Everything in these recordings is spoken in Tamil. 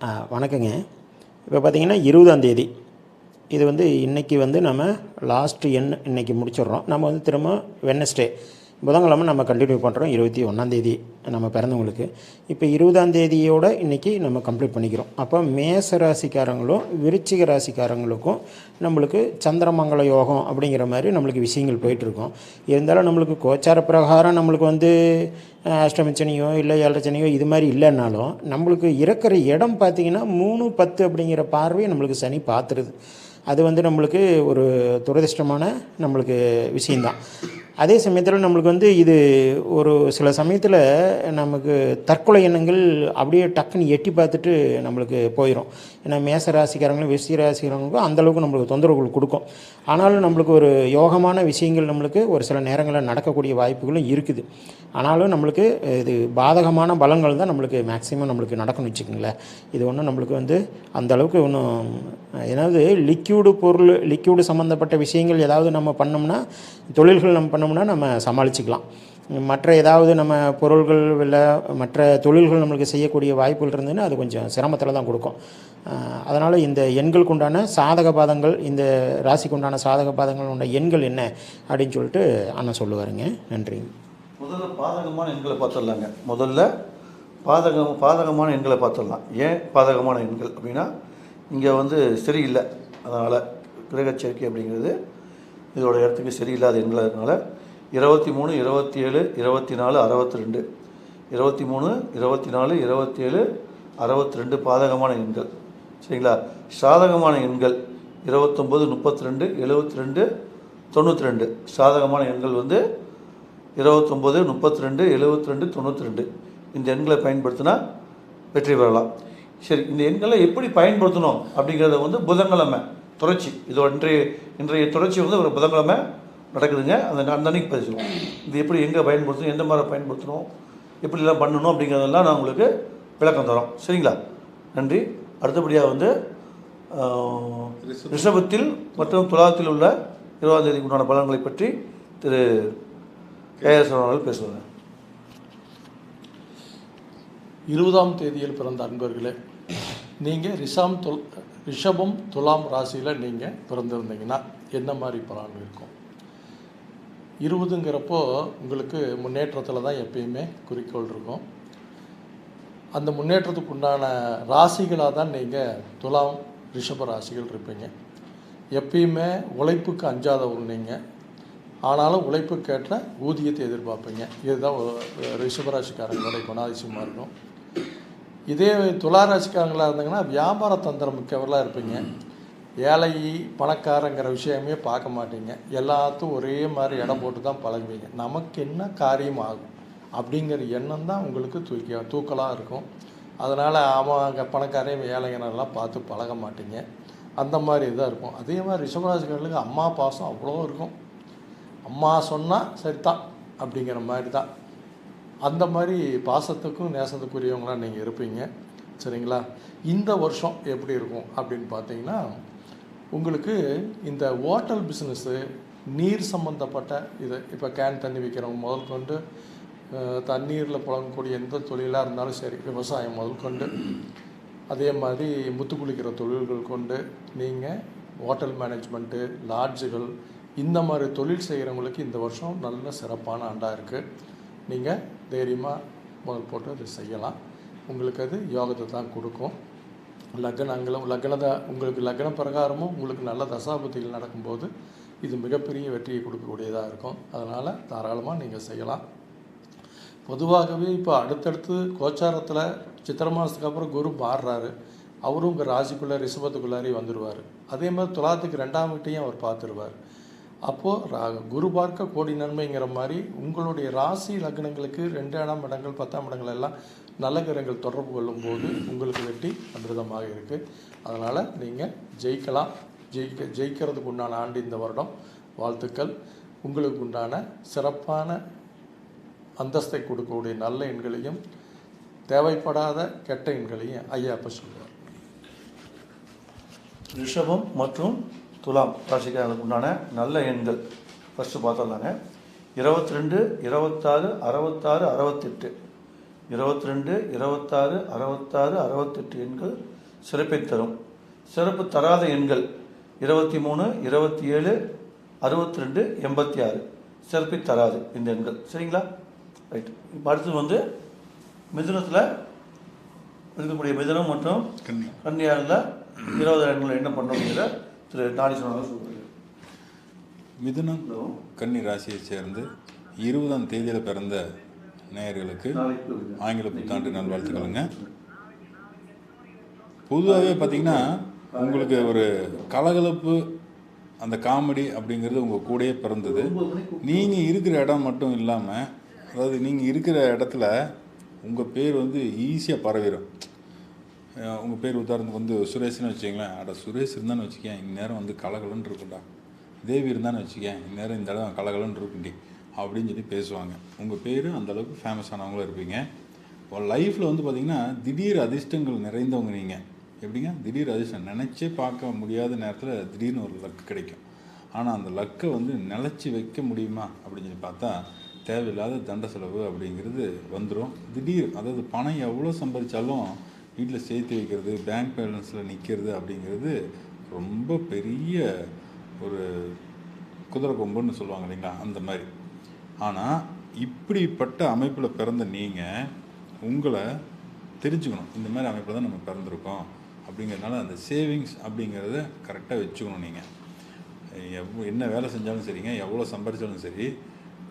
ஆ, வணக்கங்க. இப்போ பார்த்தீங்கன்னா இருபதாந்தேதி இது வந்து இன்றைக்கி வந்து நம்ம லாஸ்ட்டு எண் இன்றைக்கி முடிச்சிடுறோம். நம்ம வந்து திரும்ப வெனஸ்டே புதன்கிழமை நம்ம கண்டினியூ பண்ணுறோம் இருபத்தி ஒன்றாந்தேதி நம்ம பிறந்தவங்களுக்கு. இப்போ இருபதாந்தேதியோடு இன்றைக்கி நம்ம கம்ப்ளீட் பண்ணிக்கிறோம். அப்போ மேச ராசிக்காரங்களும் விருச்சிக ராசிக்காரங்களுக்கும் நம்மளுக்கு சந்திரமங்கல யோகம் அப்படிங்கிற மாதிரி நம்மளுக்கு விஷயங்கள் போயிட்டுருக்கோம். இருந்தாலும் நம்மளுக்கு கோச்சார பிரகாரம் நம்மளுக்கு வந்து அஷ்டமிச்சனையோ இல்லை ஏழரைச்சனையோ இது மாதிரி இல்லைன்னாலும் நம்மளுக்கு இருக்கிற இடம் பார்த்திங்கன்னா மூணு பத்து அப்படிங்கிற பார்வையை நம்மளுக்கு சனி பார்த்துருது. அது வந்து நம்மளுக்கு ஒரு துரதிர்ஷ்டமான நம்மளுக்கு விஷயந்தான் அதே சமயத்தில் நம்மளுக்கு வந்து இது ஒரு சில சமயத்தில் நமக்கு தற்கொலை எண்ணங்கள் அப்படியே டக்குன்னு எட்டி பார்த்துட்டு நம்மளுக்கு போயிடும் ஏன்னா மேச ராசிக்காரங்களும் விஷய ராசிக்காரங்களுக்கும் அந்தளவுக்கு நம்மளுக்கு தொந்தரவுகள் கொடுக்கும். ஆனாலும் நம்மளுக்கு ஒரு யோகமான விஷயங்கள் நம்மளுக்கு ஒரு சில நேரங்களில் நடக்கக்கூடிய வாய்ப்புகளும் இருக்குது. ஆனாலும் நம்மளுக்கு இது பாதகமான பலங்கள் தான் நம்மளுக்கு மேக்ஸிமம் நம்மளுக்கு நடக்கணும் வச்சுக்கோங்களேன். இது ஒன்றும் நம்மளுக்கு வந்து அந்த அளவுக்கு ஒன்றும் ஏதாவது லிக்யூடு பொருள் லிக்யூடு சம்மந்தப்பட்ட விஷயங்கள் ஏதாவது நம்ம பண்ணோம்னா தொழில்கள் நம்ம பண்ண பண்ணோம்னா நம்ம சமாளிச்சுக்கலாம். மற்ற ஏதாவது நம்ம பொருள்கள் இல்லை மற்ற தொழில்கள் நம்மளுக்கு செய்யக்கூடிய வாய்ப்புகள் இருந்ததுன்னா அது கொஞ்சம் சிரமத்தில் தான் கொடுக்கும். அதனால் இந்த எண்களுக்கு உண்டான சாதக பாதங்கள் இந்த ராசிக்கு உண்டான சாதக பாதங்கள் உள்ள எண்கள் என்ன அப்படின்னு சொல்லிட்டு அண்ணன் சொல்லுவாருங்க. நன்றி. முதல்ல பாதகமான எண்களை பார்த்துடலாங்க. முதல்ல பாதகம் பாதகமான எண்களை பார்த்துடலாம். ஏன் பாதகமான எண்கள் அப்படின்னா இங்கே வந்து சரியில்லை. அதனால் கிரகச்சேர்க்கை அப்படிங்கிறது இதோட இடத்துக்கு சரியில்லாத எண்களாதனால இருபத்தி மூணு இருபத்தி ஏழு இருபத்தி நாலு அறுபத்தி ரெண்டு. இருபத்தி மூணு இருபத்தி நாலு இருபத்தி ஏழு அறுபத்தி ரெண்டு பாதகமான எண்கள். சரிங்களா? சாதகமான எண்கள் இருபத்தொம்பது முப்பத்தி ரெண்டு எழுபத்தி ரெண்டு தொண்ணூற்றி ரெண்டு. சாதகமான எண்கள் வந்து இருபத்தொம்போது முப்பத்தி ரெண்டு எழுபத்தி ரெண்டு தொண்ணூற்றி ரெண்டு. இந்த எண்களை பயன்படுத்தினா வெற்றி பெறலாம். சரி இந்த எண்களை எப்படி பயன்படுத்தணும் அப்படிங்கிறத வந்து புதன்கிழமை தொடர்ச்சி. இதோட இன்றைய இன்றைய தொடர்ச்சி வந்து ஒரு புதன்கிழமை நடக்குதுங்க. அந்த அந்த அன்னைக்கு பதிச்சுருவோம் இது எப்படி எங்கே பயன்படுத்தணும் எந்த மாதிரி பயன்படுத்தணும் எப்படிலாம் பண்ணணும் அப்படிங்கிறதெல்லாம் நான் உங்களுக்கு விளக்கம் தரோம். சரிங்களா? நன்றி. அடுத்தபடியாக வந்து ரிஷபத்தில் மற்றும் துலாத்தில் உள்ள இருபதாம் தேதிக்கு உண்டான பலன்களை பற்றி திரு கேஎஸ் அவர்கள் பேசுவாங்க இருபதாம் தேதியில் பிறந்த அன்பர்களே நீங்கள் ரிஷாம் தொல் ரிஷபம் துலாம் ராசியில் நீங்கள் பிறந்திருந்தீங்கன்னா என்ன மாதிரி பலன் இருக்கும்? இருபதுங்கிறப்போ உங்களுக்கு முன்னேற்றத்தில் தான் எப்பயுமே குறிக்கோள் இருக்கும். அந்த முன்னேற்றத்துக்கு உண்டான ராசிகளாக தான் நீங்கள் துலாம் ரிஷப ராசிகள் இருப்பீங்க. எப்பயுமே உழைப்புக்கு அஞ்சாதவங்க நீங்கள் ஆனாலும் உழைப்புக்கேற்ற ஊதியத்தை எதிர்பார்ப்பீங்க. இதுதான் ஒரு ரிஷபராசிக்காரங்களுடைய குணாதிசயமாக இருக்கும். இதே துளாராசிக்காரங்களாக இருந்தாங்கன்னா வியாபார தந்திரம் மிக்கவர்களாக இருப்பீங்க. ஏழை பணக்காரங்கிற விஷயமே பார்க்க மாட்டீங்க. எல்லாத்தையும் ஒரே மாதிரி இடம் போட்டு தான் பழகுவீங்க. நமக்கு என்ன காரியம் ஆகும்? அப்படிங்கிற எண்ணம் தான் உங்களுக்கு தூக்கி தூக்கலாக இருக்கும். அதனால் அவங்க பணக்காரையும் ஏழைங்கனெல்லாம் பார்த்து பழக மாட்டீங்க. அந்த மாதிரி இதாக இருக்கும். அதே மாதிரி ரிஷபராசிக்காரர்களுக்கு அம்மா பாசம் அவ்வளோ இருக்கும். அம்மா சொன்னால் சரி தான் அப்படிங்கிற மாதிரி தான். அந்த மாதிரி பாசத்துக்கும் நேசத்துக்குரியவங்களாம் நீங்கள் இருப்பீங்க. சரிங்களா? இந்த வருஷம் எப்படி இருக்கும் அப்படின்னு பார்த்தீங்கன்னா உங்களுக்கு இந்த ஹோட்டல் பிஸ்னஸ்ஸு நீர் சம்மந்தப்பட்ட இது இப்போ கேன் தண்ணி விற்கிறவங்க முதல் கொண்டு தண்ணீரில் புழங்கக்கூடிய எந்த தொழிலாக இருந்தாலும் சரி விவசாயம் முதல் கொண்டு அதே மாதிரி முத்து குளிக்கிற தொழில்கள் கொண்டு நீங்கள் ஹோட்டல் மேனேஜ்மெண்ட்டு லாட்ஜுகள் இந்த மாதிரி தொழில் செய்கிறவங்களுக்கு இந்த வருஷம் நல்ல சிறப்பான ஆண்டாக இருக்குது நீங்கள் தைரியமாக முதல் போட்டு அதை செய்யலாம். உங்களுக்கு அது யோகத்தை தான் கொடுக்கும். லக்னங்களும் லக்னத உங்களுக்கு லக்ன பிரகாரமும் உங்களுக்கு நல்ல தசாபுத்திகள் நடக்கும்போது இது மிகப்பெரிய வெற்றியை கொடுக்கக்கூடியதாக இருக்கும். அதனால் தாராளமாக நீங்கள் செய்யலாம். பொதுவாகவே இப்போ அடுத்தடுத்து கோச்சாரத்தில் சித்திரை மாதத்துக்கு அப்புறம் குரு மாறுறாரு. அவரும் உங்கள் ராசிக்குள்ளே ரிஷபத்துக்குள்ளாரே வந்துடுவார் அதே மாதிரி துலாத்துக்கு ரெண்டாம் வீட்டையும் அவர் பார்த்துருவார். அப்போது ரா குரு பார்க்க கோடி நன்மைங்கிற மாதிரி உங்களுடைய ராசி லக்னங்களுக்கு ரெண்டாம் இடங்கள் பத்தாம் இடங்கள் எல்லாம் நல்ல கிரகங்கள் தொடர்பு கொள்ளும்போது உங்களுக்கு வெட்டி அமிர்தமாக இருக்குது அதனால் நீங்கள் ஜெயிக்கலாம். ஜெயிக்க ஜெயிக்கிறதுக்கு உண்டான ஆண்டு இந்த வருடம். வாழ்த்துக்கள். உங்களுக்கு உண்டான சிறப்பான அந்தஸ்தை கொடுக்கக்கூடிய நல்ல எண்களையும் தேவைப்படாத கெட்ட எண்களையும் ஐயா அப்போ சொல்லுவார் ரிஷபம் மற்றும் துலாம் ராசிக்காரர்களுக்கு உண்டான நல்ல எண்கள். ஃபஸ்ட்டு பார்த்துடலாங்க. இருபத்தி ரெண்டு இருபத்தாறு அறுபத்தாறு அறுபத்தெட்டு. இருபத்தி ரெண்டு இருபத்தாறு அறுபத்தாறு அறுபத்தெட்டு எண்கள் சிறப்பை தரும். சிறப்பு தராத எண்கள் இருபத்தி மூணு இருபத்தி ஏழு அறுபத்தி ரெண்டு எண்பத்தி ஆறு சிறப்பை தராது இந்த எண்கள். சரிங்களா? ரைட் இப்போ அடுத்தது வந்து மிதுனத்தில் இருக்கக்கூடிய மிதுனம் மற்றும் கன்னி. கன்னியாவில் இருபது எண்கள் என்ன அப்படிங்கிற திரு நாடி சொன்னாலும் சொல்லுங்கள் மிதுனம் கன்னி ராசியைச் சேர்ந்து இருபதாம் தேதியில் பிறந்த நேயர்களுக்கு ஆங்கில புத்தாண்டு நல்வாழ்த்துக்களுங்க பொதுவாகவே பார்த்தீங்கன்னா உங்களுக்கு ஒரு கலகலப்பு அந்த காமெடி அப்படிங்கிறது உங்கள் கூடயே பிறந்தது. நீங்கள் இருக்கிற இடம் மட்டும் இல்லாமல் அதாவது நீங்கள் இருக்கிற இடத்துல உங்கள் பேர் வந்து ஈஸியாக பரவிடும் உங்கள் பேர் உதாரணத்துக்கு வந்து சுரேஷ்னு வச்சுக்கங்களேன். அட சுரேஷ் இருந்தான்னு வச்சுக்கேன் இந்நேரம் வந்து கலகலன்னு இருக்கும்டா. தேவி இருந்தான்னு வச்சுக்கேன் இந்நேரம் இந்த இடம் கலகலன்னு இருக்குண்டி அப்படின்னு சொல்லி பேசுவாங்க. உங்கள் பேர் அந்தளவுக்கு ஃபேமஸ் ஆனவங்களும் இருப்பீங்க. லைஃப்பில் வந்து பார்த்திங்கன்னா திடீர் அதிர்ஷ்டங்கள் நிறைந்தவங்க நீங்கள் எப்படிங்க? திடீர் அதிர்ஷ்டம். நினச்சே பார்க்க முடியாத நேரத்தில் திடீர்னு ஒரு லக்கு கிடைக்கும். ஆனால் அந்த லக்கை வந்து நிலச்சி வைக்க முடியுமா? அப்படின்னு சொல்லி பார்த்தா தேவையில்லாத தண்ட செலவு அப்படிங்கிறது வந்துடும் திடீர் அதாவது பணம் எவ்வளோ சம்பாதிச்சாலும் வீட்டில் சேர்த்து வைக்கிறது பேங்க் பேலன்ஸில் நிற்கிறது அப்படிங்கிறது ரொம்ப பெரிய ஒரு குதிரை கொம்புன்னு சொல்லுவாங்க இல்லைங்களா? அந்த மாதிரி. ஆனால் இப்படிப்பட்ட அமைப்பில் பிறந்த நீங்கள் உங்களை தெரிஞ்சுக்கணும். இந்த மாதிரி அமைப்பில் தான் நம்ம பிறந்திருக்கோம் அப்படிங்கிறதுனால அந்த சேவிங்ஸ் அப்படிங்கிறத கரெக்டாக வச்சுக்கணும் நீங்கள் எவ்வளோ என்ன வேலை செஞ்சாலும் சரிங்க எவ்வளோ சம்பாதிச்சாலும் சரி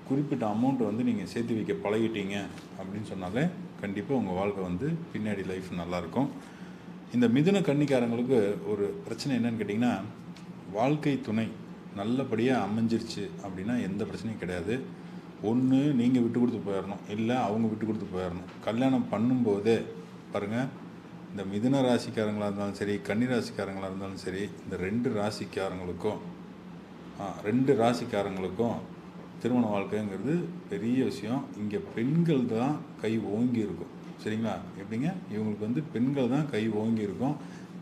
குறிப்பிட்ட அமௌண்ட்டை வந்து நீங்கள் சேர்த்து வைக்க பழகிட்டீங்க அப்படின்னு சொன்னாலே கண்டிப்பாக உங்கள் வாழ்க்கை வந்து பின்னாடி லைஃப் நல்லாயிருக்கும் இந்த மிதுன கன்னிக்காரங்களுக்கு ஒரு பிரச்சனை என்னன்னு கேட்டிங்கன்னா வாழ்க்கை துணை நல்லபடியாக அமைஞ்சிருச்சு அப்படின்னா எந்த பிரச்சனையும் கிடையாது. ஒன்று நீங்கள் விட்டு கொடுத்து போயிடணும் இல்லை அவங்க விட்டு கொடுத்து போயிடணும் கல்யாணம் பண்ணும்போதே பாருங்கள் இந்த மிதுன ராசிக்காரங்களாக இருந்தாலும் சரி கன்னி ராசிக்காரங்களாக இருந்தாலும் சரி இந்த ரெண்டு ராசிக்காரங்களுக்கும் ரெண்டு ராசிக்காரங்களுக்கும் திருமண வாழ்க்கைங்கிறது பெரிய விஷயம். இங்கே பெண்கள் தான் கை ஓங்கி இருக்கும். சரிங்களா? எப்படிங்க? இவங்களுக்கு வந்து பெண்கள் தான் கை ஓங்கி இருக்கும்.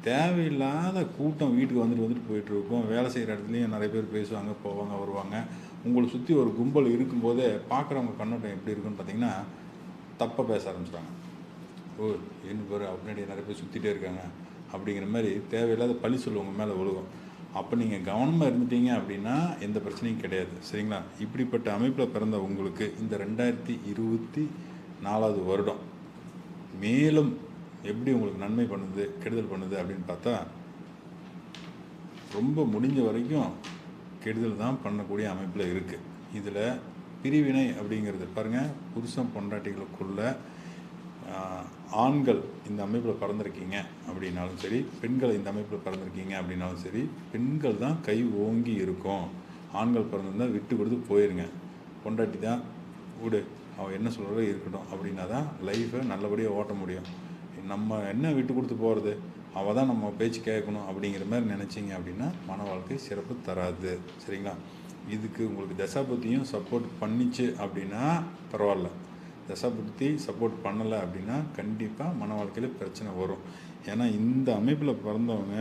தேவையில்லாத கூட்டம் வீட்டுக்கு வந்துட்டு வந்துட்டு போயிட்டுருக்கோம். வேலை செய்கிற இடத்துலையும் நிறைய பேர் பேசுவாங்க போவாங்க வருவாங்க. உங்களை சுற்றி ஒரு கும்பல் இருக்கும்போதே பார்க்குறவங்க கண்ணோட்டம் எப்படி இருக்குன்னு பார்த்தீங்கன்னா தப்பாக பேச ஆரம்பிச்சிட்டாங்க. ஓ என்ன பேர் அப்படின்னாடி நிறைய பேர் சுற்றிட்டே இருக்காங்க. அப்படிங்கிற மாதிரி தேவையில்லாத பழி சொல்லுவங்க மேலே ஒழுகும். அப்போ நீங்கள் கவனமாக இருந்துட்டீங்க அப்படின்னா எந்த பிரச்சனையும் கிடையாது. சரிங்களா? இப்படிப்பட்ட அமைப்பில் பிறந்த உங்களுக்கு இந்த ரெண்டாயிரத்தி இருபத்தி நாலாவது வருடம் மேலும் எப்படி உங்களுக்கு நன்மை பண்ணுது கெடுதல் பண்ணுது அப்படின்னு பார்த்தா ரொம்ப முடிஞ்ச வரைக்கும் கெடுதல் தான் பண்ணக்கூடிய அமைப்பில் இருக்குது இதில் பிரிவினை அப்படிங்கிறது பாருங்கள் புருஷன் பொண்டாட்டிகளுக்குள்ள ஆண்கள் இந்த அமைப்பில் பிறந்திருக்கீங்க அப்படின்னாலும் சரி பெண்கள் இந்த அமைப்பில் பிறந்திருக்கீங்க அப்படின்னாலும் சரி பெண்கள் தான் கை ஓங்கி இருக்கும். ஆண்கள் பிறந்திருந்தால் விட்டு கொடுத்து போயிருங்க. பொண்டாட்டி தான் விடு. அவன் என்ன சொல்கிறதோ இருக்கட்டும் அப்படின்னா தான் லைஃப்பை நல்லபடியாக ஓட்ட முடியும். நம்ம என்ன விட்டு கொடுத்து போகிறது அவள் தான் நம்ம பேச்சு கேட்கணும் அப்படிங்கிற மாதிரி நினச்சிங்க அப்படின்னா மன வாழ்க்கை சிறப்பு தராது. சரிங்களா? இதுக்கு உங்களுக்கு தசாபத்தியும் சப்போர்ட் பண்ணிச்சு அப்படின்னா பரவாயில்ல. தசாபுத்தி சப்போர்ட் பண்ணலை அப்படின்னா கண்டிப்பாக மன வாழ்க்கையில் பிரச்சனை வரும். ஏன்னா இந்த அமைப்பில் பிறந்தவங்க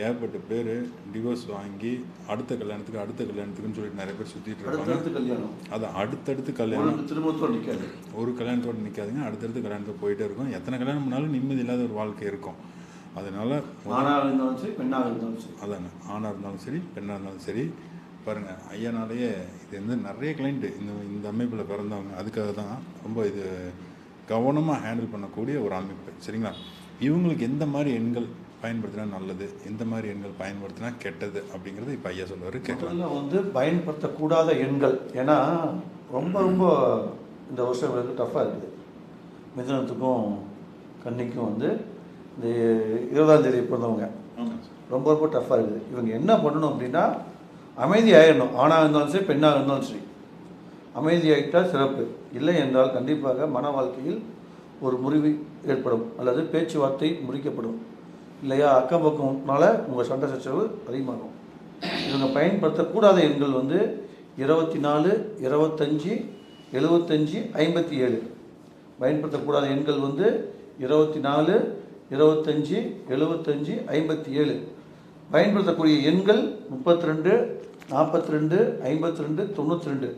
ஏகப்பட்ட பேர் டிவோர்ஸ் வாங்கி அடுத்த கல்யாணத்துக்கு அடுத்த கல்யாணத்துக்குன்னு சொல்லிட்டு நிறைய பேர் சுற்றிட்டு கல்யாணம். அது அடுத்தடுத்து கல்யாணம். ஒரு திருமணத்தோடு நிற்காது ஒரு கல்யாணத்தோடு நிற்காதுங்க அடுத்தடுத்து கல்யாணத்துக்கு போயிட்டே இருக்கும். எத்தனை கல்யாணம் பண்ணாலும் நிம்மதி இல்லாத ஒரு வாழ்க்கை இருக்கும். அதனால ஆணாக இருந்தாலும் சரி பெண்ணாக இருந்தாலும் சரி. அதாங்க ஆணாக இருந்தாலும் சரி பெண்ணாக இருந்தாலும் சரி பாருங்கள் ஐயானாலேயே இது வந்து நிறைய கிளைண்ட்டு இந்த இந்த அமைப்பில் பிறந்தவங்க. அதுக்காக தான் ரொம்ப இது கவனமாக ஹேண்டில் பண்ணக்கூடிய ஒரு அமைப்பு. சரிங்களா? இவங்களுக்கு எந்த மாதிரி எண்கள் பயன்படுத்தினா நல்லது எந்த மாதிரி எண்கள் பயன்படுத்தினா கெட்டது அப்படிங்கிறது இப்போ ஐயா சொல்லுவார் கேட்கலாம். வந்து பயன்படுத்தக்கூடாத எண்கள். ஏன்னா ரொம்ப ரொம்ப இந்த வருஷம் இவங்களுக்கு டஃப்பாக இருக்குது. மிதுனத்துக்கும் கன்னிக்கும் வந்து இந்த இருபதாம் தேதி பிறந்தவங்க. ரொம்ப ரொம்ப டஃப்பாக இருக்குது. இவங்க என்ன பண்ணணும் அப்படின்னா அமைதி ஆயிடணும் ஆணாக இருந்தாலும் சரி பெண்ணாக இருந்தாலும் சரி. அமைதியாயிட்டால் சிறப்பு. இல்லை என்றால் கண்டிப்பாக மன வாழ்க்கையில் ஒரு முறிவு ஏற்படும். அல்லது பேச்சுவார்த்தை முறிக்கப்படும். இல்லையா? அக்கம் பக்கம்னால உங்கள் சண்டை சச்சரவு அதிகமாகும். இவங்க பயன்படுத்தக்கூடாத எண்கள் வந்து இருபத்தி நாலு இருபத்தஞ்சி எழுபத்தஞ்சி ஐம்பத்தி ஏழு பயன்படுத்தக்கூடாத எண்கள் வந்து இருபத்தி நாலு இருபத்தஞ்சி எழுபத்தஞ்சி ஐம்பத்தி ஏழு பயன்படுத்தக்கூடிய எண்கள் முப்பத்தி ரெண்டு நாற்பத்தி ரெண்டு ஐம்பத்தி ரெண்டு தொண்ணூற்றி ரெண்டு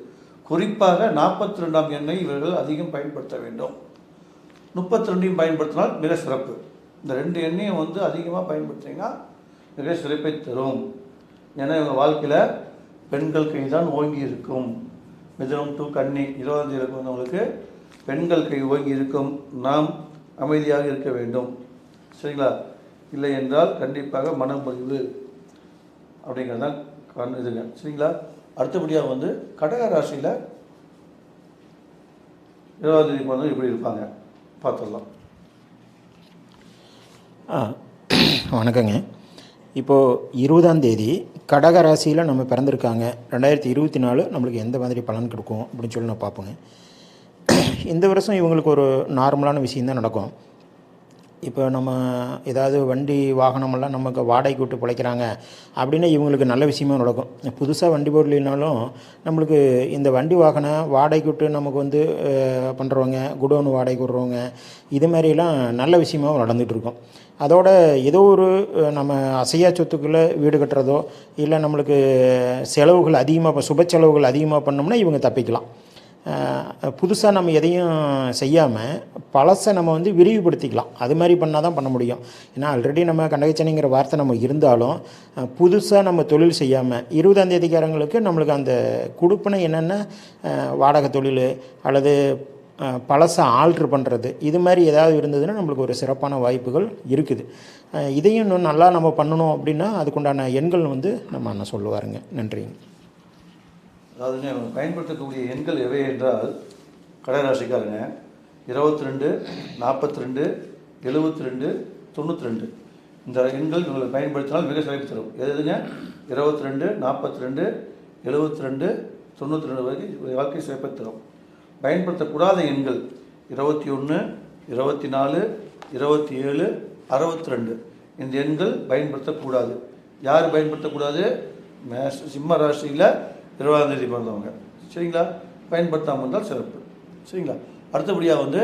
குறிப்பாக நாற்பத்தி ரெண்டாம் எண்ணை இவர்கள் அதிகம் பயன்படுத்த வேண்டும். முப்பத்தி ரெண்டையும் பயன்படுத்தினால் மிக சிறப்பு. இந்த ரெண்டு எண்ணையும் வந்து அதிகமாக பயன்படுத்தினீங்கன்னா மிக சிறப்பை தரும். ஏன்னா இவங்க வாழ்க்கையில் பெண்கள் கை தான் ஓங்கி இருக்கும். மிதனம் டு கன்னி இருபதாம் தேதி வந்தவங்களுக்கு பெண்கள் கை ஓங்கி இருக்கும். நாம் அமைதியாக இருக்க வேண்டும். சரிங்களா? இல்லை என்றால் கண்டிப்பாக மனப்பொழிவு அப்படிங்கிறது தான் கண் இதுங்க. சரிங்களா? அடுத்தபடியாக வந்து கடக ராசியில் இருபதாம் தேதி பிறந்தவங்க இப்படி இருப்பாங்க? பார்த்துடலாம். ஆ வணக்கங்க. இப்போது இருபதாம் தேதி கடக ராசியில் நம்ம பிறந்திருக்காங்க. ரெண்டாயிரத்தி இருபத்தி நாலு நம்மளுக்கு எந்த மாதிரி பலன் கொடுக்கும் அப்படின்னு சொல்லி நான் பார்ப்போங்க. இந்த வருஷம் இவங்களுக்கு ஒரு நார்மலான விஷயந்தான் நடக்கும். இப்போ நம்ம ஏதாவது வண்டி வாகனமெல்லாம் நமக்கு வாடகைக்கு விட்டு பிழைக்கிறாங்க அப்படின்னா இவங்களுக்கு நல்ல விஷயமா நடக்கும். புதுசாக வண்டி போடலினாலும் நம்மளுக்கு இந்த வண்டி வாகனம் வாடகைக்கு விட்டு நமக்கு வந்து பண்ணுறவங்க குடோன் வாடகைக்கு விடுறவங்க இது மாதிரிலாம் நல்ல விஷயமாகவும் நடந்துகிட்டு இருக்கும். அதோட ஏதோ ஒரு நம்ம அசையா சொத்துக்களை வீடு கட்டுறதோ இல்லை நம்மளுக்கு செலவுகள் அதிகமாக இப்போ சுப செலவுகள் அதிகமாக பண்ணோம்னா இவங்க தப்பிக்கலாம். புதுசாக நம்ம எதையும் செய்யாமல் பழசை நம்ம வந்து விரிவுபடுத்திக்கலாம். அது மாதிரி பண்ணால் தான் பண்ண முடியும். ஏன்னா ஆல்ரெடி நம்ம கண்டகச்சனைங்கிற வார்த்தை நம்ம இருந்தாலும் புதுசாக நம்ம தொழில் செய்யாமல் இருபதாம் தேதிக்காரங்களுக்கு நம்மளுக்கு அந்த கொடுப்பின என்னென்ன? வாடகை தொழில் அல்லது பழசை ஆல்ட்ரு பண்ணுறது இது மாதிரி ஏதாவது இருந்ததுன்னா நம்மளுக்கு ஒரு சிறப்பான வாய்ப்புகள் இருக்குது. இதையும் இன்னும் நல்லா நம்ம பண்ணணும் அப்படின்னா அதுக்குண்டான எண்கள் வந்து நம்ம அண்ணன் சொல்லுவாருங்க. நன்றிங்க. அதாவது அவங்க பயன்படுத்தக்கூடிய எண்கள் எவை என்றால் கடகராசிக்காரங்க இருபத்தி ரெண்டு நாற்பத்தி ரெண்டு எழுபத்தி ரெண்டு தொண்ணூற்றி ரெண்டு இந்த எண்கள் உங்களை பயன்படுத்தினால் மிக சிறப்பு தரும். எது எதுங்க? இருபத்தி ரெண்டு நாற்பத்தி ரெண்டு எழுபத்தி ரெண்டு தொண்ணூற்றி ரெண்டு வரைக்கும் வாழ்க்கை சிறப்பை தரும். பயன்படுத்தக்கூடாத எண்கள் இருபத்தி ஒன்று இருபத்தி நாலு இருபத்தி ஏழு அறுபத்தி ரெண்டு இந்த எண்கள் பயன்படுத்தக்கூடாது. யார் பயன்படுத்தக்கூடாது? மேஷ சிம்ம ராசியில் இருபதாம் தேதி பிறந்தவங்க. சரிங்களா? பயன்படுத்தாமல் இருந்தால் சிறப்பு. சரிங்களா? அடுத்தபடியாக வந்து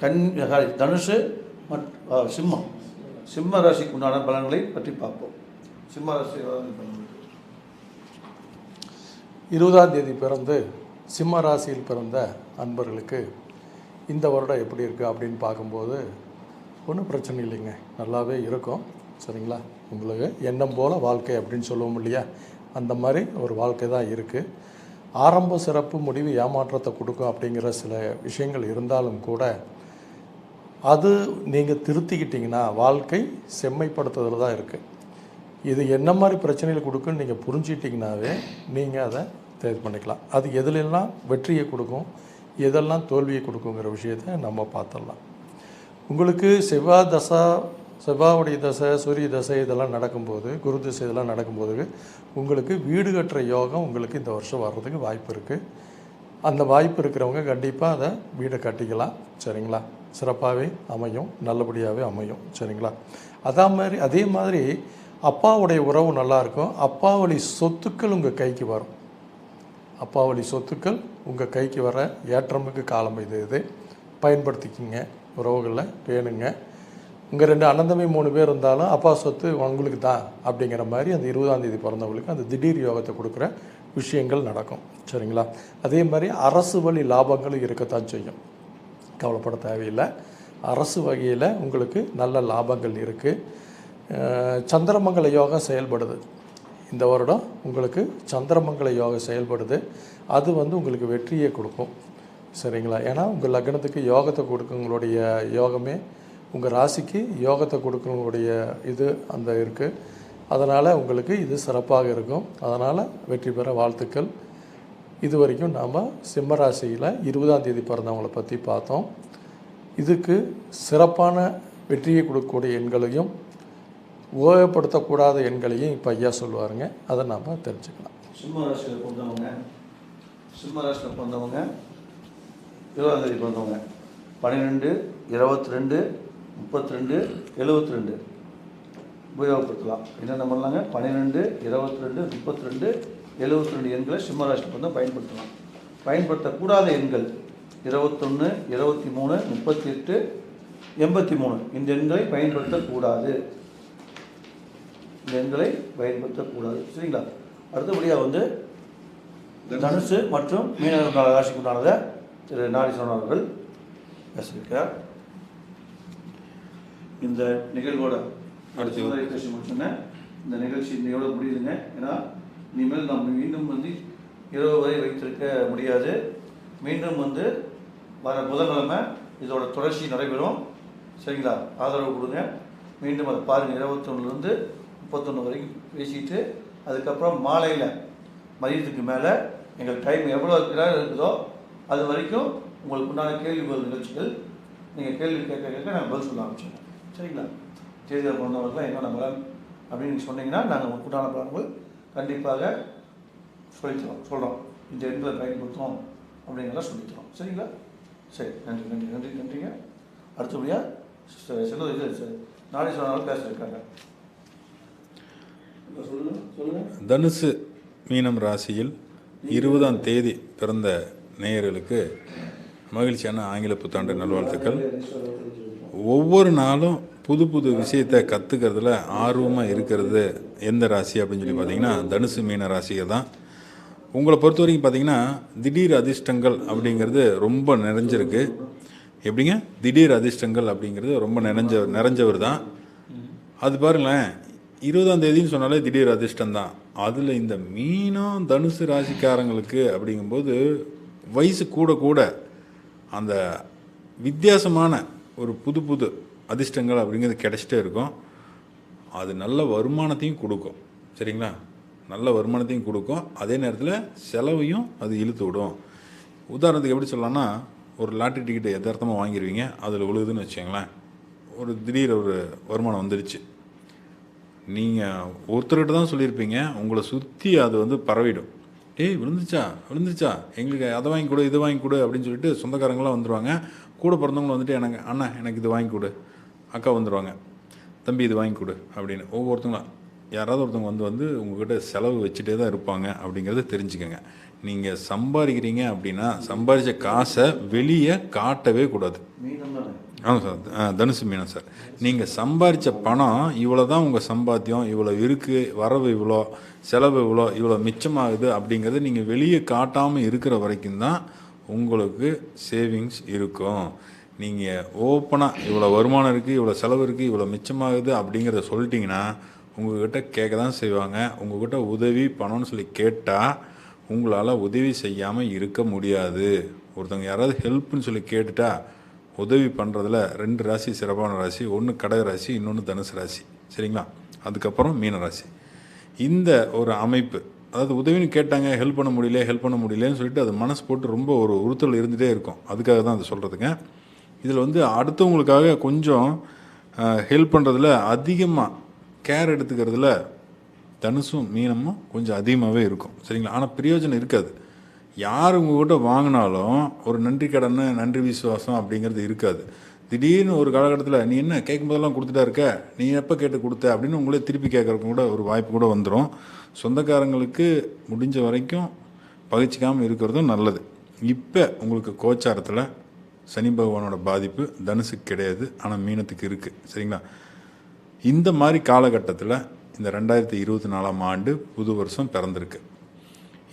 கண் சாரி, தனுஷு மட் சிம்மம். சிம்ம ராசிக்கு உண்டான பலன்களை பற்றி பார்ப்போம். சிம்ம ராசி இருபதாம் தேதி பிறந்து சிம்ம ராசியில் பிறந்த அன்பர்களுக்கு இந்த வருடம் எப்படி இருக்குது அப்படின்னு பார்க்கும்போது ஒன்றும் பிரச்சனை இல்லைங்க. நல்லாவே இருக்கும். சரிங்களா? உங்களுக்கு எண்ணம் போல் வாழ்க்கை அப்படின்னு சொல்லுவோம் இல்லையா? அந்த மாதிரி ஒரு வாழ்க்கை தான் இருக்குது ஆரம்ப சிறப்பு முடிவு ஏமாற்றத்தை கொடுக்கும் அப்படிங்கிற சில விஷயங்கள் இருந்தாலும் கூட அது நீங்கள் திருத்திக்கிட்டிங்கன்னா வாழ்க்கை செம்மைப்படுத்துதல் தான் இருக்குது இது என்ன மாதிரி பிரச்சனைகள் கொடுக்குன்னு நீங்கள் புரிஞ்சிட்டிங்கனாவே நீங்கள் அதை தேர்வு பண்ணிக்கலாம். அது எதுலெல்லாம் வெற்றியை கொடுக்கும் எதெல்லாம் தோல்வியை கொடுக்குங்கிற விஷயத்தை நம்ம பார்த்துடலாம். உங்களுக்கு செவ்வாய் தசா செவ்வாவுடைய தசை சூரிய தசை இதெல்லாம் நடக்கும்போது குரு தசை இதெல்லாம் நடக்கும்போது உங்களுக்கு வீடு கட்டுற யோகம் உங்களுக்கு இந்த வருஷம் வர்றதுக்கு வாய்ப்பு இருக்குது அந்த வாய்ப்பு இருக்கிறவங்க கண்டிப்பாக அதை வீடை கட்டிக்கலாம். சரிங்களா? சிறப்பாகவே அமையும். நல்லபடியாகவே அமையும். சரிங்களா? அதே மாதிரி அதே மாதிரி அப்பாவுடைய உறவு நல்லாயிருக்கும் அப்பாவளி அப்பா வழி சொத்துக்கள் உங்கள் கைக்கு வரும். அப்பா வழி சொத்துக்கள் உங்கள் கைக்கு வர ஏற்றமுக்கு காலம் இது இது. பயன்படுத்திக்கிங்க. உறவுகளை வேணுங்க உங்கள் ரெண்டு அனந்தமே மூணு பேர் இருந்தாலும் அப்பா சொத்து உங்களுக்கு தான் அப்படிங்கிற மாதிரி அந்த இருபதாம் தேதி பிறந்தவங்களுக்கு அந்த திடீர் யோகத்தை கொடுக்குற விஷயங்கள் நடக்கும். சரிங்களா? அதே மாதிரி அரசு வழி லாபங்களும் இருக்கத்தான் செய்யும். கவலைப்பட தேவையில்லை. அரசு வகையில் உங்களுக்கு நல்ல லாபங்கள் இருக்குது சந்திரமங்கல யோகம் செயல்படுது. இந்த வருடம் உங்களுக்கு சந்திரமங்கல யோகம் செயல்படுது. அது வந்து உங்களுக்கு வெற்றியை கொடுக்கும். சரிங்களா? ஏன்னா உங்கள் லக்னத்துக்கு யோகத்தை கொடுக்கவங்களுடைய யோகமே உங்கள் ராசிக்கு யோகத்தை கொடுக்கவங்களுடைய இது அந்த இருக்குது அதனால் உங்களுக்கு இது சிறப்பாக இருக்கும். அதனால் வெற்றி பெற வாழ்த்துக்கள். இது வரைக்கும் நாம் சிம்ம ராசியில் இருபதாம் தேதி பிறந்தவங்களை பற்றி பார்த்தோம். இதுக்கு சிறப்பான வெற்றியை கொடுக்கக்கூடிய எண்களையும் உபயோகப்படுத்தக்கூடாத எண்களையும் இப்போ ஐயா சொல்லுவாருங்க. அதை நாம் தெரிஞ்சுக்கலாம். சிம்ம ராசியில் பிறந்தவங்க சிம்ம ராசியில் பிறந்தவங்க இருபதாம் தேதி பிறந்தவங்க. பன்னிரெண்டு இருபத்தி ரெண்டு முப்பத்தி ரெண்டு எழுபத்தி ரெண்டு உபயோகப்படுத்தலாம். என்னென்ன பண்ணலாங்க? பன்னிரெண்டு இருபத்தி ரெண்டு முப்பத்தி ரெண்டு எழுபத்தி ரெண்டு எண்களை சிம்ம ராசியில் பயன்படுத்தலாம். பயன்படுத்தக்கூடாத எண்கள் இருபத்தொன்று இருபத்தி மூணு முப்பத்தி எட்டு எண்பத்தி மூணு இந்த எண்களை பயன்படுத்தக்கூடாது. இந்த எண்களை பயன்படுத்தக்கூடாது. சரிங்களா? அடுத்தபடியாக வந்து தனுசு மற்றும் மீனவர்கள் ராசிக்குண்டானதை திரு நாடி அவர்கள் பேசியிருக்கார். இந்த நிகழ்வோட அடுத்து முடிச்சோன்னே இந்த நிகழ்ச்சி இன்னையோட முடியுதுங்க. ஏன்னா இனிமேல் நம்ம மீண்டும் வந்து இரவு வரை வைத்திருக்க முடியாது. மீண்டும் வந்து வர புதன்கிழமை இதோட தொடர்ச்சி நடைபெறும். சரிங்களா? ஆதரவு கொடுங்க. மீண்டும் அதை பாருங்கள் இருபத்தொன்னுலேருந்து முப்பத்தொன்று வரைக்கும் பேசிட்டு அதுக்கப்புறம் மாலையில் மதியத்துக்கு மேலே எங்கள் டைம் எவ்வளோ நேரம் இருக்குதோ அது வரைக்கும் உங்களுக்கு உண்டான கேள்வி பதில் நிகழ்ச்சிகள் நீங்கள் கேள்வி கேட்க கேட்க நாங்கள் பதில் சொல்ல ஆரம்பிச்சோம் சரிங்களா தேர்தல் பிறந்தவர்களுக்கு என்னென்ன பலன் அப்படின்னு நீங்கள் சொன்னீங்கன்னா நாங்கள் உண்டான பலன்கள் கண்டிப்பாக சொல்லித்தரோம் சொல்கிறோம் இந்த எண்களை பயன்படுத்தும் அப்படிங்கிறத சொல்லித்தரோம் சரிங்களா சரி நன்றி நன்றி நன்றி நன்றிங்க அடுத்தபடியாக செல்வது இது சரி நாளை சொன்னாலும் பேச இருக்காங்க சொல்லுங்கள் சொல்லுங்கள் தனுசு மீனம் ராசியில் இருபதாம் தேதி பிறந்த நேயர்களுக்கு மகிழ்ச்சியான ஆங்கில புத்தாண்டு நல்வாழ்த்துக்கள் ஒவ்வொரு நாளும் புது புது விஷயத்தை கற்றுக்கிறதுல ஆர்வமாக இருக்கிறது எந்த ராசி அப்படின்னு சொல்லி பார்த்தீங்கன்னா தனுசு மீன ராசியை தான். உங்களை பொறுத்த வரைக்கும் பார்த்தீங்கன்னா திடீர் அதிர்ஷ்டங்கள் அப்படிங்கிறது ரொம்ப நிறைஞ்சிருக்கு. எப்படிங்க? திடீர் அதிர்ஷ்டங்கள் அப்படிங்கிறது ரொம்ப நிறைஞ்ச நிறைஞ்சவர் தான். அது பாருங்களேன் இருபதாம் தேதின்னு சொன்னாலே திடீர் அதிர்ஷ்டம் தான். அதில் இந்த மீனம் தனுசு ராசிக்காரங்களுக்கு அப்படிங்கும்போது வயசு கூட கூட அந்த வித்தியாசமான ஒரு புது புது அதிர்ஷ்டங்கள் அப்படிங்கிறது கிடைச்சிட்டே இருக்கும். அது நல்ல வருமானத்தையும் கொடுக்கும். சரிங்களா? நல்ல வருமானத்தையும் கொடுக்கும். அதே நேரத்தில் செலவையும் அது இழுத்து விடும். உதாரணத்துக்கு எப்படி சொல்லலாம்னா ஒரு லாட்ரி டிக்கெட்டை யதார்த்தமாக வாங்கிடுவீங்க அதில் விழுகுதுன்னு வச்சுக்கோங்களேன். ஒரு திடீர் ஒரு வருமானம் வந்துடுச்சு நீங்கள் ஒருத்தர்கிட்ட தான் சொல்லியிருப்பீங்க உங்களை சுற்றி அது வந்து பரவிடும். டேய் விழுந்துச்சா விழுந்துச்சா எங்களுக்கு அதை வாங்கி கொடு இதை வாங்கி கொடு அப்படின்னு சொல்லிட்டு சொந்தக்காரங்களாம் வந்துடுவாங்க கூட பிறந்தவங்களும் வந்துட்டு எனக்கு அண்ணா எனக்கு இது வாங்கி கொடு. அக்கா வந்துடுவாங்க தம்பி இது வாங்கி கொடு. அப்படின்னு ஒவ்வொருத்தங்களும் யாராவது ஒருத்தவங்க வந்து வந்து உங்ககிட்ட செலவு வச்சுட்டே தான் இருப்பாங்க அப்படிங்கிறத தெரிஞ்சுக்கோங்க. நீங்கள் சம்பாதிக்கிறீங்க அப்படின்னா சம்பாதிச்ச காசை வெளியே காட்டவே கூடாது. ஆமாம் சார். ஆ, தனுசு மீனம் சார். நீங்கள் சம்பாதிச்ச பணம் இவ்வளோ தான் உங்கள் சம்பாத்தியம் இவ்வளோ இருக்குது வரவு இவ்வளோ செலவு இவ்வளோ இவ்வளோ மிச்சமாகுது அப்படிங்கிறத நீங்கள் வெளியே காட்டாமல் இருக்கிற வரைக்கும் தான் உங்களுக்கு சேவிங்ஸ் இருக்கும். நீங்கள் ஓப்பனாக இவ்வளோ வருமானம் இருக்குது இவ்வளோ செலவு இருக்குது இவ்வளோ மிச்சமாகுது அப்படிங்கிறத சொல்லிட்டீங்கன்னா உங்கள்கிட்ட கேட்க தான் செய்வாங்க. உங்கள்கிட்ட உதவி பணம்னு சொல்லி கேட்டால் உங்களால் உதவி செய்யாமல் இருக்க முடியாது. ஒருத்தவங்க யாராவது ஹெல்ப்னு சொல்லி கேட்டுட்டா உதவி பண்ணுறதுல ரெண்டு ராசி சிறப்பான ராசி ஒன்று கடக ராசி இன்னொன்று தனுசு ராசி. சரிங்களா? அதுக்கப்புறம் மீன ராசி. இந்த ஒரு அமைப்பு அதாவது உதவின்னு கேட்டாங்க ஹெல்ப் பண்ண முடியல ஹெல்ப் பண்ண முடியலன்னு சொல்லிட்டு அது மனசு போட்டு ரொம்ப ஒரு உறுத்தல் இருந்துகிட்டே இருக்கும். அதுக்காக தான் அது சொல்கிறதுங்க இதில் வந்து அடுத்தவங்களுக்காக கொஞ்சம் ஹெல்ப் பண்ணுறதுல அதிகமாக கேர் எடுத்துக்கிறதுல தனுசும் மீனமும் கொஞ்சம் அதிகமாகவே இருக்கும். சரிங்களா? ஆனால் பிரயோஜனம் இருக்காது. யார் உங்ககிட்ட வாங்கினாலும் ஒரு நன்றி கடன் நன்றி விசுவாசம் அப்படிங்கிறது இருக்காது. திடீர்னு ஒரு காலகட்டத்தில் நீ என்ன கேட்கும் போதெல்லாம் கொடுத்துட்டா இருக்க? நீ எப்போ கேட்டு கொடுத்த? அப்படின்னு உங்களே திருப்பி கேட்கறதுக்கு கூட ஒரு வாய்ப்பு கூட வந்துடும் சொந்தக்காரங்களுக்கு முடிஞ்ச வரைக்கும் பகிச்சிக்காமல் இருக்கிறதும் நல்லது. இப்போ உங்களுக்கு கோச்சாரத்தில் சனி பகவானோட பாதிப்பு தனுசுக்கு கிடையாது. ஆனால் மீனத்துக்கு இருக்குது சரிங்களா? இந்த மாதிரி காலகட்டத்தில் இந்த ரெண்டாயிரத்தி இருபத்தி நாலாம் ஆண்டு புது வருஷம் பிறந்திருக்கு.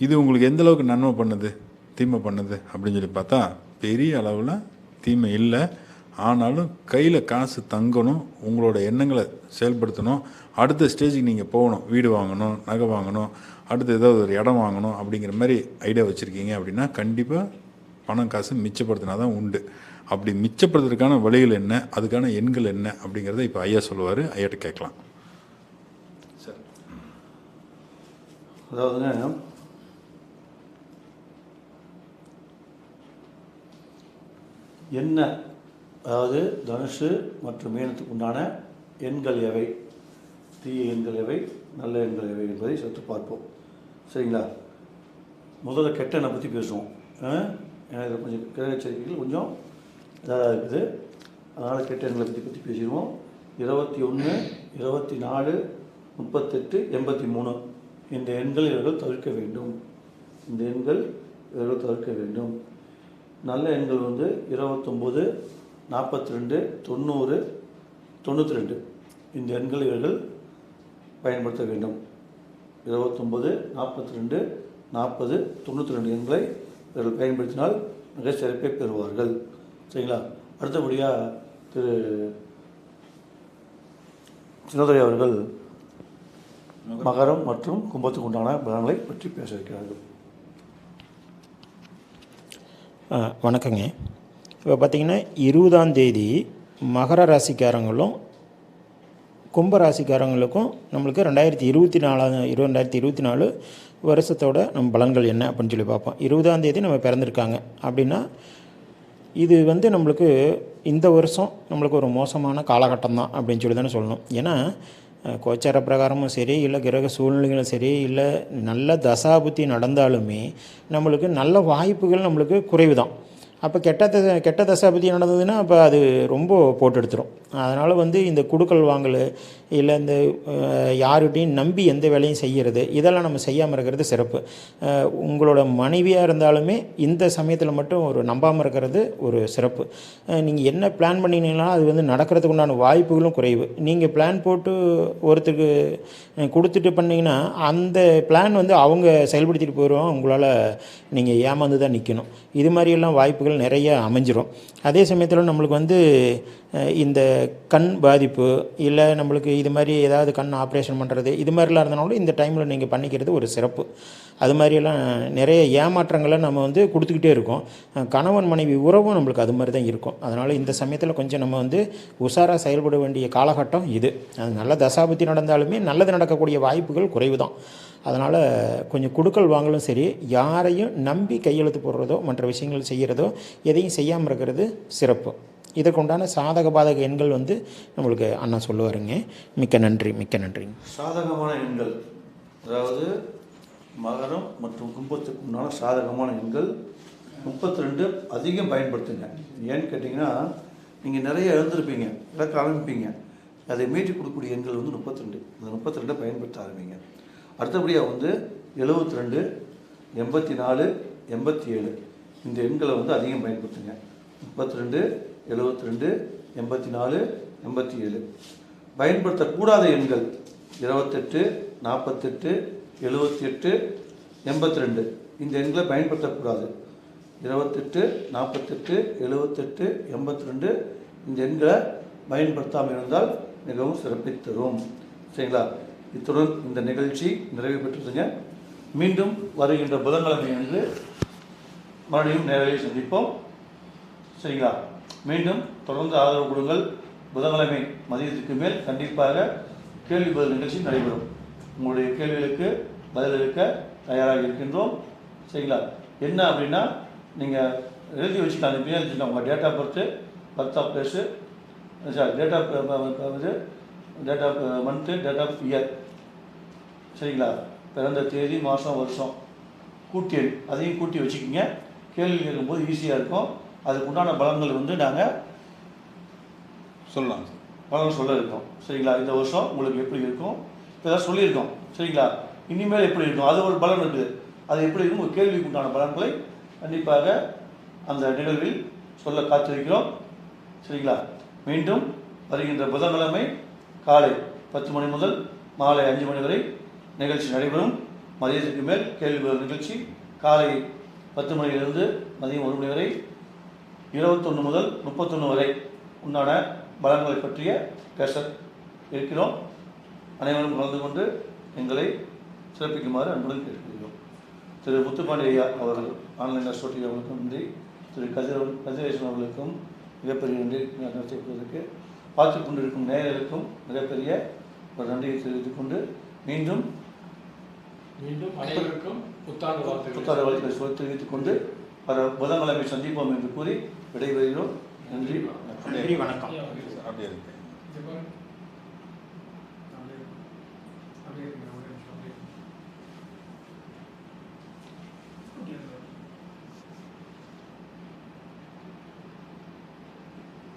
இது உங்களுக்கு எந்த அளவுக்கு நன்மை பண்ணுது தீமை பண்ணுது அப்படின்னு சொல்லி பார்த்தா பெரிய அளவில் தீமை இல்லை. ஆனாலும் கையில் காசு தங்கணும் உங்களோட எண்ணங்களை செயல்படுத்தணும். அடுத்த ஸ்டேஜுக்கு நீங்கள் போகணும் வீடு வாங்கணும் நகை வாங்கணும் அடுத்து ஏதாவது ஒரு இடம் வாங்கணும் அப்படிங்கிற மாதிரி ஐடியா வச்சுருக்கீங்க அப்படின்னா கண்டிப்பாக பணம் காசு மிச்சப்படுத்தினா தான் உண்டு. அப்படி மிச்சப்படுத்துறதுக்கான வழிகள் என்ன அதுக்கான எண்கள் என்ன அப்படிங்கிறத இப்போ ஐயா சொல்லுவார். ஐயாட்ட கேட்கலாம் சார் அதாவதுங்க என்ன அதாவது தனுஷு மற்றும் மீனத்துக்கு உண்டான எண்கள் எவை? தீய எண்கள் எவை? நல்ல எண்கள் எவை என்பதை சற்று பார்ப்போம். சரிங்களா? முதல்ல கெட்ட எண்ணை பற்றி பேசுவோம். ஆ? ஏன்னா இதில் கொஞ்சம் கிரக எச்சரிக்கைகள் கொஞ்சம் இதாக இருக்குது. அதனால் கெட்ட எண்களை பற்றி பற்றி பேசிடுவோம். இருபத்தி ஒன்று இருபத்தி நாலு முப்பத்தெட்டு எண்பத்தி மூணு. இந்த எண்கள் இவர்கள் தவிர்க்க வேண்டும். இந்த எண்கள் இவர்கள் தவிர்க்க வேண்டும். நல்ல எண்கள் வந்து இருபத்தொம்போது நாற்பத்தி ரெண்டு தொண்ணூறு தொண்ணூற்றி ரெண்டு இந்த எண்கள் இவர்கள் பயன்படுத்த வேண்டும். இருபத்தொம்போது நாற்பத்தி ரெண்டு நாற்பது தொண்ணூற்றி ரெண்டு எண்களை இவர்கள் பயன்படுத்தினால் மிக சிறப்பை பெறுவார்கள். சரிங்களா? அடுத்தபடியாக திரு சின்னதுரை அவர்கள் மகரம் மற்றும் கும்பத்துக்கு உண்டான பலன்களை பற்றி பேச இருக்கிறார்கள் ஆ, வணக்கங்க. இப்போ பார்த்தீங்கன்னா இருபதாம் தேதி மகர ராசிக்காரங்களும் கும்ப ராசிக்காரங்களுக்கும் நம்மளுக்கு ரெண்டாயிரத்தி இருபத்தி நாலாம் இரு ரெண்டாயிரத்தி இருபத்தி நாலு வருஷத்தோட நம்ம பலன்கள் என்ன அப்படின்னு சொல்லி பார்ப்போம். இருபதாம் தேதி நம்ம பிறந்திருக்காங்க. அப்படின்னா இது வந்து நம்மளுக்கு இந்த வருஷம் நம்மளுக்கு ஒரு மோசமான காலகட்டம் தான் அப்படின்னு சொல்லி தானே சொல்லணும். ஏன்னா கோச்சார பிரகாரமும் சரி இல்லை கிரக சூழ்நிலைகளும் சரி இல்லை நல்ல தசாபுத்தி நடந்தாலுமே நம்மளுக்கு நல்ல வாய்ப்புகள் நம்மளுக்கு குறைவு தான் அப்போ கெட்ட தசை கெட்ட தசாபதி நடந்ததுன்னா அப்போ அது ரொம்ப போட்டு எடுத்துரும் அதனால் வந்து இந்த குடுக்கல் வாங்கல் இல்லை இந்த யாருகிட்டையும் யார்கிட்டையும் நம்பி எந்த வேலையும் செய்கிறது இதெல்லாம் நம்ம செய்யாமல் இருக்கிறது சிறப்பு. உங்களோட மனைவியாக இருந்தாலுமே இந்த சமயத்தில் மட்டும் ஒரு நம்பாமல் இருக்கிறது ஒரு சிறப்பு. நீங்கள் என்ன பிளான் பண்ணினீங்கன்னா அது வந்து நடக்கிறதுக்கு உண்டான வாய்ப்புகளும் குறைவு. நீங்கள் பிளான் போட்டு ஒருத்தருக்கு கொடுத்துட்டு பண்ணிங்கன்னா அந்த பிளான் வந்து அவங்க செயல்படுத்திட்டு போயிடுவோம் உங்களால் நீங்கள் ஏமாந்து தான் நிற்கணும் இது மாதிரியெல்லாம் வாய்ப்புகள் நிறைய அமைஞ்சிரும். அதே சமயத்தில் நம்மளுக்கு வந்து இந்த கண் பாதிப்பு இல்லை நம்மளுக்கு இது மாதிரி ஏதாவது கண் ஆப்ரேஷன் பண்ணுறது இது மாதிரிலாம் இருந்தனாலும் இந்த டைமில் நீங்கள் பண்ணிக்கிறது ஒரு சிறப்பு. அது மாதிரியெல்லாம் நிறைய ஏமாற்றங்களை நம்ம வந்து கொடுத்துக்கிட்டே இருக்கோம். கணவன் மனைவி உறவும் நம்மளுக்கு அது மாதிரி தான் இருக்கும். அதனால் இந்த சமயத்தில் கொஞ்சம் நம்ம வந்து உஷாராக செயல்பட வேண்டிய காலகட்டம் இது. அது நல்ல தசாபத்தி நடந்தாலுமே நல்லது நடக்கக்கூடிய வாய்ப்புகள் குறைவு தான் அதனால் கொஞ்சம் கொடுக்கல் வாங்கலும் சரி யாரையும் நம்பி கையெழுத்து போடுறதோ மற்ற விஷயங்கள் செய்கிறதோ எதையும் செய்யாமல் இருக்கிறது சிறப்பு. இதற்குண்டான சாதக பாதக எண்கள் வந்து நம்மளுக்கு அண்ணா சொல்லுவாருங்க. மிக்க நன்றி மிக்க நன்றிங்க சாதகமான எண்கள் அதாவது மகரம் மற்றும் கும்பத்துக்கு உண்டான சாதகமான எண்கள் முப்பத்தி ரெண்டு அதிகம் பயன்படுத்துங்க. ஏன்னு கேட்டிங்கன்னா நீங்கள் நிறைய எழுந்திருப்பீங்க இழக்க ஆரம்பிப்பீங்க. அதை மீட்டி கொடுக்கக்கூடிய எண்கள் வந்து முப்பத்தி ரெண்டு இந்த முப்பத்தி ரெண்டை பயன்படுத்த ஆரம்பிங்க. அடுத்தபடியாக வந்து எழுபத்தி ரெண்டு எண்பத்தி நாலு எண்பத்தி ஏழு இந்த எண்களை வந்து அதிகம் பயன்படுத்துங்க. முப்பத்தி ரெண்டு எழுபத்தி ரெண்டு எண்பத்தி நாலு எண்பத்தி ஏழு பயன்படுத்தக்கூடாத எண்கள் இருபத்தெட்டு நாற்பத்தெட்டு எழுபத்தி எட்டு எண்பத்தி ரெண்டு இந்த எண்களை பயன்படுத்தக்கூடாது. இருபத்தெட்டு நாற்பத்தெட்டு எழுபத்தெட்டு எண்பத்தி ரெண்டு இந்த எண்களை பயன்படுத்தாமல் இருந்தால் மிகவும் சிறப்பித்தரும் தரும். சரிங்களா? இத்துடன் இந்த நிகழ்ச்சி நிறைவு பெற்றதுங்க மீண்டும் வருகின்ற புதன்கிழமை அன்று மறுபடியும் நேரடியில் சந்திப்போம். சரிங்களா? மீண்டும் தொடர்ந்து ஆதரவு கொடுங்கள். புதன்கிழமை மதியத்துக்கு மேல் கண்டிப்பாக கேள்வி பதில் நிகழ்ச்சி நடைபெறும். உங்களுடைய கேள்விகளுக்கு பதிலளிக்க தயாராக இருக்கின்றோம். சரிங்களா? என்ன அப்படின்னா நீங்கள் எழுதி வச்சுக்கலாம் அந்த பின்னாடி வச்சுக்கலாம் உங்கள் date of birth birth of place sorry date of இது date of month date of year சரிங்களா? பிறந்த தேதி மாதம் வருஷம். கூட்டி அதையும் கூட்டி வச்சுக்கிங்க. கேள்வி கேட்கும்போது ஈஸியாக இருக்கும். அதுக்கு உண்டான பலன்கள் வந்து நாங்கள் சொல்லலாம். பலன் சொல்ல இருக்கோம். சரிங்களா? இந்த வருஷம் உங்களுக்கு எப்படி இருக்கும்? இப்போ ஏதாவது சொல்லியிருக்கோம். சரிங்களா? இனிமேல் எப்படி இருக்கும்? அது ஒரு பலன் இருக்குது. அது எப்படி இருக்கும்? ஒரு கேள்விக்கு உண்டான பலன்களை கண்டிப்பாக அந்த நிகழ்வில் சொல்ல காத்திருக்கிறோம். சரிங்களா? மீண்டும் வருகின்ற புதன்கிழமை காலை பத்து மணி முதல் மாலை அஞ்சு மணி வரை நிகழ்ச்சி நடைபெறும். மதியத்திற்கு மேல் கேள்வி நிகழ்ச்சி. காலை பத்து மணியிலிருந்து மதியம் ஒரு மணி வரை இருபத்தொன்று முதல் முப்பத்தொன்று வரை உண்டான பலன்களை பற்றிய பேச இருக்கிறோம். அனைவரும் கலந்து கொண்டு எங்களை சிறப்பிக்குமாறு அன்புடன் கேட்டுக்கொள்கிறோம். திரு முத்துப்பாண்டி ஐயா அவர்கள் ஆன்லைன் அசோட்டி அவர்களுக்கும் நன்றி. திரு கதிர கதிரேசன் அவர்களுக்கும் மிகப்பெரிய நன்றி. நடத்தியதற்கு பார்த்து கொண்டிருக்கும் நேயர்களுக்கும் மிகப்பெரிய ஒரு நன்றியை தெரிவித்துக் கொண்டு மீண்டும் மீண்டும் அனைவருக்கும் புத்தாண்டு வாழ்த்துக்கள் புத்தாண்டு வாழ்த்துக்களை தெரிவித்துக் கொண்டு வர புதன்கிழமை சந்திப்போம் என்று கூறி விடைபெறுகிறோம். நன்றி வணக்கம். நன்றி வணக்கம். அப்படியே இருக்கு.